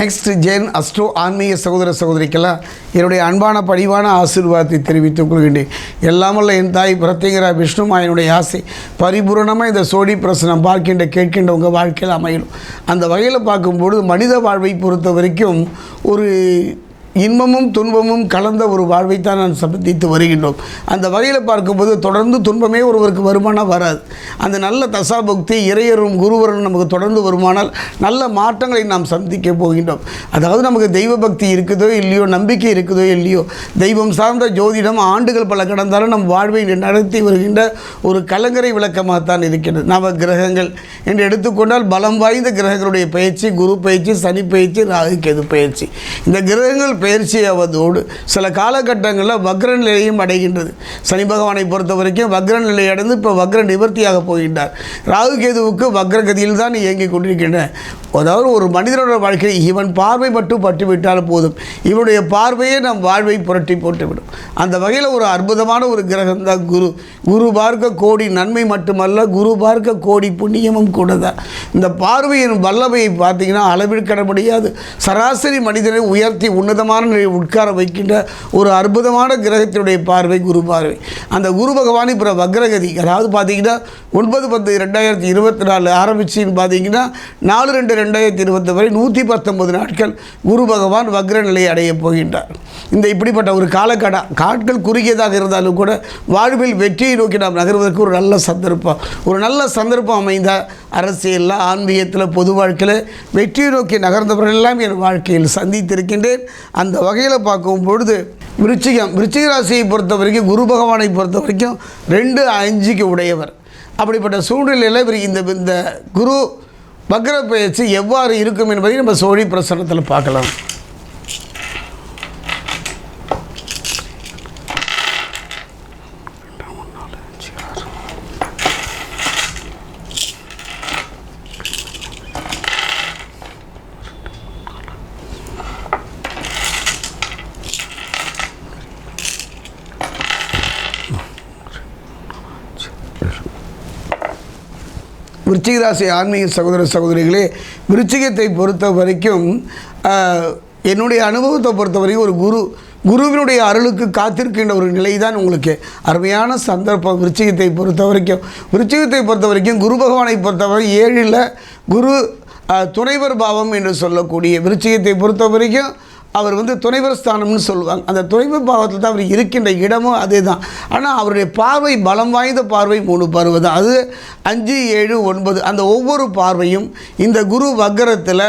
Next gen astro ஆன்மீக சகோதர சகோதரிக்கெல்லாம் என்னுடைய அன்பான பணிவான ஆசீர்வாதத்தை தெரிவித்துக் கொள்கின்றேன். எல்லாமல்ல என் தாய் பிரத்யேகரா விஷ்ணுமாயனுடைய ஆசை பரிபூரணமாக இந்த சோடி பிரசனம் பார்க்கின்ற கேட்கின்ற உங்கள் வாழ்க்கையில் அமையும் அந்த வகையில் பார்க்கும்பொழுது மனித வாழ்வை பொறுத்த வரைக்கும் ஒரு இன்பமும் துன்பமும் கலந்த ஒரு வாழ்வைத்தான் நான் சந்தித்து வருகின்றோம். அந்த வகையில் பார்க்கும்போது தொடர்ந்து துன்பமே ஒருவருக்கு வருமானம் வராது. அந்த நல்ல தசாபக்தி இறையரும் குருவரும் நமக்கு தொடர்ந்து வருமானால் நல்ல மாற்றங்களை நாம் சந்திக்க போகின்றோம். அதாவது நமக்கு தெய்வ பக்தி இருக்குதோ இல்லையோ நம்பிக்கை இருக்குதோ இல்லையோ தெய்வம் சார்ந்த ஜோதிடம் ஆண்டுகள் பல கடந்தாலும் நம் வாழ்வை நடத்தி வருகின்ற ஒரு கலங்கரை விளக்கமாகத்தான் இருக்கின்றது. நவ கிரகங்கள் என்று எடுத்துக்கொண்டால் பலம் வாய்ந்த கிரகங்களுடைய பயிற்சி குரு பயிற்சி சனி பயிற்சி ராகு கேது பயிற்சி. இந்த கிரகங்கள் பயிற்சியாவதோடு சில காலகட்டங்களில் வக்ர நிலையும் அடைகின்றது. சனி பகவானை பொறுத்த வரைக்கும் வக்ர நிலை அடைந்து இப்போ வக்ர நிவர்த்தியாக போகின்றார். ராகு கேதுவுக்கு வக்ரகதியில் தான் இயங்கி கொண்டிருக்கின்றன. அதாவது ஒரு மனிதனோட வாழ்க்கையில் இவன் பார்வை மட்டும் பட்டுவிட்டால் போதும். இவனுடைய பார்வையே நம் வாழ்வை புரட்டி போட்டுவிடும். அந்த வகையில் ஒரு அற்புதமான ஒரு கிரகம் தான் குரு. குரு பார்க்க கோடி நன்மை மட்டுமல்ல குரு பார்க்க கோடி புண்ணியமும் கூட தான். இந்த பார்வையின் வல்லமையை பார்த்தீங்கன்னா அளவிற்கட முடியாது. சராசரி மனிதனை உயர்த்தி உன்னதமான நிலையில் உட்கார வைக்கின்ற ஒரு அற்புதமான கிரகத்தினுடைய பார்வை குரு பார்வை. அந்த குரு பகவான் இப்போ வக்ரகதி அதாவது பார்த்தீங்கன்னா ஒன்பது பத்து ரெண்டாயிரத்தி இருபத்தி நாலு ஆரம்பிச்சின்னு பார்த்தீங்கன்னா நாலு ரெண்டு ரெண்டாயிரத்தி இருபத்தி வரை நூற்றி பத்தொன்பது நாட்கள் குரு பகவான் வக்ர நிலையை அடையப் போகின்றார். இந்த இப்படிப்பட்ட ஒரு காலக்கடா காட்கள் குறுகியதாக இருந்தாலும் கூட வாழ்வில் வெற்றியை நோக்கி நாம் நகர்வதற்கு ஒரு நல்ல சந்தர்ப்பம். ஒரு நல்ல சந்தர்ப்பம் அமைந்த அரசியலில் ஆன்மீகத்தில் பொது வாழ்க்கையில் வெற்றியை நோக்கி நகர்ந்தவர்களெல்லாம் என் வாழ்க்கையில் சந்தித்திருக்கின்றேன். அந்த வகையில் பார்க்கும் பொழுது விருச்சிகம் விருச்சிக ராசியை பொறுத்த வரைக்கும் குரு பகவானை பொறுத்த வரைக்கும் ரெண்டு அஞ்சுக்கு உடையவர். அப்படிப்பட்ட சூழ்நிலையில் இவர் இந்த இந்த குரு வக்ர பயிற்சி எவ்வாறு இருக்கும் என்பதை நம்ம சோழி பிரசனத்தில் பார்க்கலாம். விருச்சிக ராசி ஆன்மீக சகோதர சகோதரிகளே விருச்சிகத்தை பொறுத்த வரைக்கும் என்னுடைய அனுபவத்தை பொறுத்த வரைக்கும் ஒரு குரு குருவினுடைய அருளுக்கு காத்திருக்கின்ற ஒரு நிலை தான் உங்களுக்கு. அருமையான சந்தர்ப்பம் விருச்சிகத்தை பொறுத்த வரைக்கும். விருச்சிகத்தை பொறுத்த வரைக்கும் குரு பகவானை பொறுத்தவரை ஏழில் குரு துணைவர் பாவம் என்று சொல்லக்கூடிய விருச்சிகத்தை பொறுத்த வரைக்கும் அவர் வந்து துணைவர் ஸ்தானம்னு சொல்லுவாங்க. அந்த துணைவர் பாவத்தில் தான் அவர் இருக்கின்ற இடமும் அதே தான் ஆனால் அவருடைய பார்வை பலம் வாய்ந்த பார்வை மூணு பார்வை தான் அது அஞ்சு ஏழு ஒன்பது அந்த ஒவ்வொரு பார்வையும் இந்த குரு வக்கரத்தில்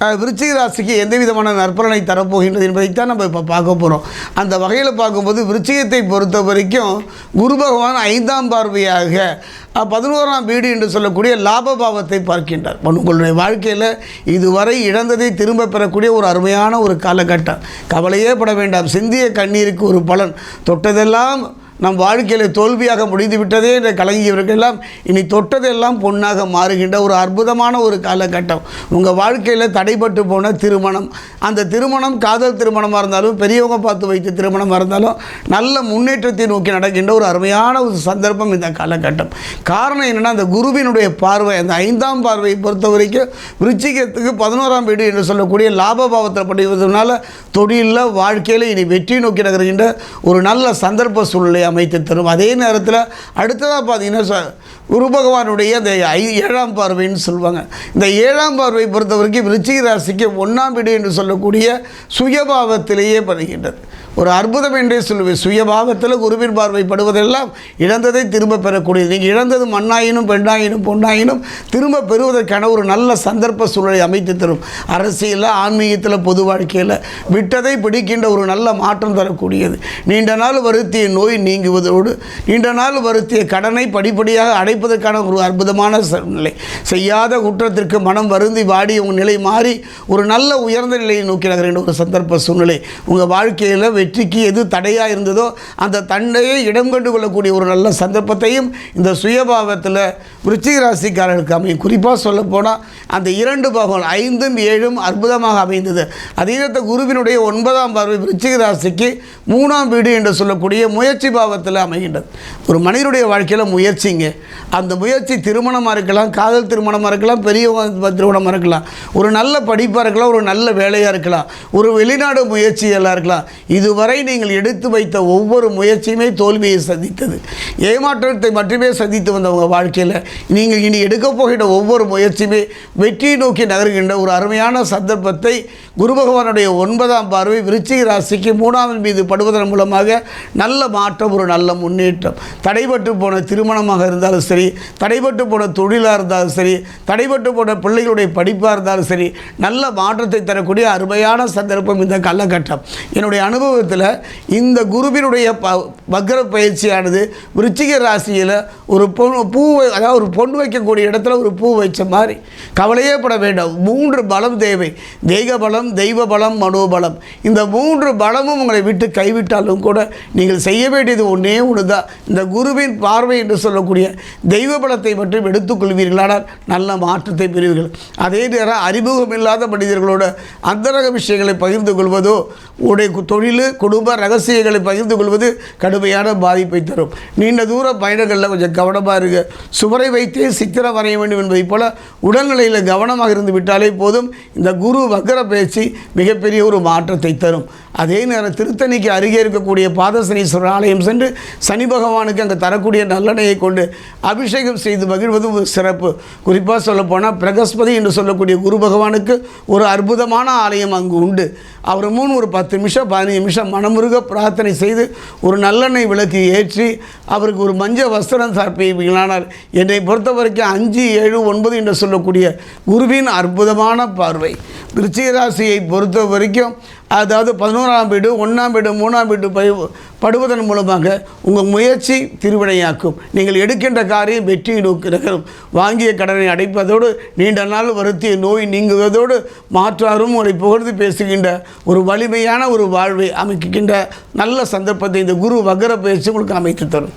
விருச்சிக ராசிக்கு எந்த விதமான நற்பலனை தரப்போகின்றது என்பதைத்தான் நம்ம இப்போ பார்க்க போகிறோம் அந்த வகையில் பார்க்கும்போது விருச்சிகத்தை பொறுத்த வரைக்கும் குரு பகவான் ஐந்தாம் பார்வையாக பதினோராம் வீடு என்று சொல்லக்கூடிய லாப பாவத்தை பார்க்கின்றார் உங்களுடைய வாழ்க்கையில் இதுவரை இழந்ததை திரும்ப பெறக்கூடிய ஒரு அருமையான ஒரு காலகட்டம். கவலையே பட வேண்டாம். சிந்திய கண்ணீருக்கு ஒரு பலன். தொட்டதெல்லாம் நம் வாழ்க்கையில் தோல்வியாக முடிந்து விட்டதே என்ற கலங்கியவர்களெல்லாம் இனி தொட்டதெல்லாம் பொண்ணாக மாறுகின்ற ஒரு அற்புதமான ஒரு காலகட்டம். உங்கள் வாழ்க்கையில் தடைப்பட்டு போன திருமணம். அந்த திருமணம் காதல் திருமணமாக இருந்தாலும் பெரியவங்க பார்த்து வைத்த திருமணமாக இருந்தாலும் நல்ல முன்னேற்றத்தை நோக்கி நடக்கின்ற ஒரு அருமையான ஒரு சந்தர்ப்பம் இந்த காலகட்டம். காரணம் என்னென்னா அந்த குருவினுடைய பார்வை அந்த ஐந்தாம் பார்வையை பொறுத்த வரைக்கும் விருச்சிகத்துக்கு பதினோராம் வீடு என்று சொல்லக்கூடிய லாப பாவத்தில் படிவதனால தொழிலில் வாழ்க்கையில் இனி வெற்றி நோக்கி நகர்கின்ற ஒரு நல்ல சந்தர்ப்ப சூழ்நிலை அமைத்து தரும். அதே நேரத்தில் அடுத்ததாக பார்த்தீங்கன்னா ச- குரு பகவானுடைய அந்த ஐ ஏழாம் பார்வைன்னு சொல்லுவாங்க. இந்த ஏழாம் பார்வை பொறுத்த வரைக்கும் விருச்சிக ராசிக்கு ஒன்றாம் வீடு என்று சொல்லக்கூடிய சுயபாவத்திலேயே பதிகின்றது ஒரு அற்புதம் என்றே சொல்லுவேன். சுயபாவத்தில் குருவின் பார்வைப்படுவதெல்லாம் இழந்ததை திரும்ப பெறக்கூடியது. நீங்கள் இழந்தது மண்ணாயினும் பெண்ணாயினும் பொண்ணாயினும் திரும்ப பெறுவதற்கான ஒரு நல்ல சந்தர்ப்ப சூழலை அமைத்து தரும். அரசியலில் ஆன்மீகத்தில் பொது வாழ்க்கையில் விட்டதை பிடிக்கின்ற ஒரு நல்ல மாற்றம் தரக்கூடியது. நீண்ட நாள் வருத்திய நோய் நீங்குவதோடு நீண்ட நாள் வருத்திய கடனை படிப்படியாக அடைப்பதற்கான ஒரு அற்புதமான சூழ்நிலை. செய்யாத குற்றத்திற்கு மனம் வருந்தி வாடி உங்கள் நிலை மாறி ஒரு நல்ல உயர்ந்த நிலையை நோக்கி நகர்கின்ற ஒரு சந்தர்ப்ப சூழ்நிலை உங்கள் வாழ்க்கையில் வெற்றிக்கு எது தடையாக இருந்ததோ அந்த தண்டையை இடம் கண்டு கொள்ளக்கூடிய ஒரு நல்ல சந்தர்ப்பத்தையும் இந்த சுயபாவத்தில் விருச்சிக ராசிக்காரர்களுக்கு அமையும். குறிப்பாக சொல்லப்போனால் அந்த இரண்டு பாகங்கள் ஐந்தும் ஏழும் அற்புதமாக அமைந்தது. அதே நேரத்தில் குருவினுடைய ஒன்பதாம் பார்வை விருச்சிக ராசிக்கு மூணாம் வீடு என்று சொல்லக்கூடிய முயற்சி பாவத்தில் அமைகின்றது. ஒரு மனிதனுடைய வாழ்க்கையில் முயற்சிங்க அந்த முயற்சி திருமணமாக இருக்கலாம் காதல் திருமணமாக இருக்கலாம் பெரிய திருமணமாக இருக்கலாம். ஒரு நல்ல படிப்பாக இருக்கலாம் ஒரு நல்ல வேலையாக இருக்கலாம். ஒரு வெளிநாடு முயற்சியெல்லாம் இருக்கலாம். இது இதுவரை நீங்கள் எடுத்து வைத்த ஒவ்வொரு முயற்சியுமே தோல்வியை சந்தித்தது. ஏமாற்றத்தை மட்டுமே சந்தித்து வந்தவங்க வாழ்க்கையில். நீங்கள் இனி எடுக்கப் போகின்ற ஒவ்வொரு முயற்சியுமே வெற்றியை நோக்கி நகர்கின்ற ஒரு அருமையான சந்தர்ப்பத்தை குரு பகவானுடைய ஒன்பதாம் பார்வை விருச்சிக ராசிக்கு மூணாவது மீது படுவதன் மூலமாக நல்ல மாற்றம் ஒரு நல்ல முன்னேற்றம். தடைபட்டு போன திருமணமாக இருந்தாலும் சரி தடைபட்டு போன தொழிலாக இருந்தாலும் சரி தடைபட்டு போன பிள்ளைகளுடைய படிப்பாக இருந்தாலும் சரி நல்ல மாற்றத்தை தரக்கூடிய அருமையான சந்தர்ப்பம் இந்த காலகட்டம். என்னுடைய அனுபவத்தில் இந்த குருவினுடைய ப வக்ர பயிற்சியானது விருச்சிக ராசியில் ஒரு பொன் பூ அதாவது ஒரு பொன் வைக்கக்கூடிய இடத்துல ஒரு பூ வச்ச மாதிரி. கவலையே பட வேண்டாம். மூன்று பலம் தேவை. தெய்வ பலம் தெய்வ பலம் மனோபலம் இந்த மூன்று பலமும் உங்களை விட்டு கைவிட்டாலும் கூட நீங்கள் செய்ய வேண்டியது ஒன்றே ஒன்று தான் இந்த குருவின் பார்வை என்று சொல்லக்கூடிய தெய்வ பலத்தை மட்டும் எடுத்துக்கொள்வீர்களானால் நல்ல மாற்றத்தை பெறுவீர்கள். அதே நேரம் அறிமுகம் இல்லாத மனிதர்களோட அந்தரக விஷயங்களை பகிர்ந்து கொள்வதோ உடைய தொழில் குடும்ப ரகசியங்களை பகிர்ந்து கொள்வது கடுமையான பாதிப்பை தரும். நீண்ட தூர பயணங்களில் கொஞ்சம் கவனமாக இருங்க. சுவரை வைத்தே சித்திரம் வரைய வேண்டும் என்பதைப் போல உடல்நிலையில் கவனமாக இருந்து விட்டாலே போதும். இந்த குரு வக்கர பயிற்சி மிகப்பெரிய ஒரு மாற்றத்தை தரும். அதே நேரம் திருத்தணிக்கு அருகே இருக்கக்கூடிய பாதசனீஸ்வரர் ஆலயம் சென்று சனி பகவானுக்கு அங்கே தரக்கூடிய நல்லெண்ணையை கொண்டு அபிஷேகம் செய்து மகிழ்வது ஒரு சிறப்பு. குறிப்பாக சொல்லப்போனால் பிரகஸ்பதி என்று சொல்லக்கூடிய குரு பகவானுக்கு ஒரு அற்புதமான ஆலயம் அங்கு உண்டு. அவர் மூணு ஒரு பத்து நிமிஷம் பதினஞ்சு நிமிஷம் மனமுருக பிரார்த்தனை செய்து ஒரு நல்லெண்ணெய் விளக்கு ஏற்றி அவருக்கு ஒரு மஞ்சள் வஸ்திரம் சர்ப்பிப்பீங்களானால் என்னை பொறுத்த வரைக்கும் அஞ்சு ஏழு ஒன்பது என்று சொல்லக்கூடிய குருவின் அற்புதமான பார்வை. விருச்சிக ராசியை பொறுத்த வரைக்கும் அதாவது பதினோராம் வீடு ஒன்றாம் வீடு மூணாம் வீடு பய படுவதன் மூலமாக உங்கள் முயற்சி திருவினையாக்கும். நீங்கள் எடுக்கின்ற காரியம் வெற்றி நோக்கி வாங்கிய கடனை அடைப்பதோடு நீண்ட நாள் வருத்திய நோய் நீங்குவதோடு மாற்றாரும் உங்களை புகழ்ந்து பேசுகின்ற ஒரு வலிமையான ஒரு வாழ்வை அமைக்கின்ற நல்ல சந்தர்ப்பத்தை இந்த குரு வகர பயிற்சி உங்களுக்கு அமைத்து தரும்.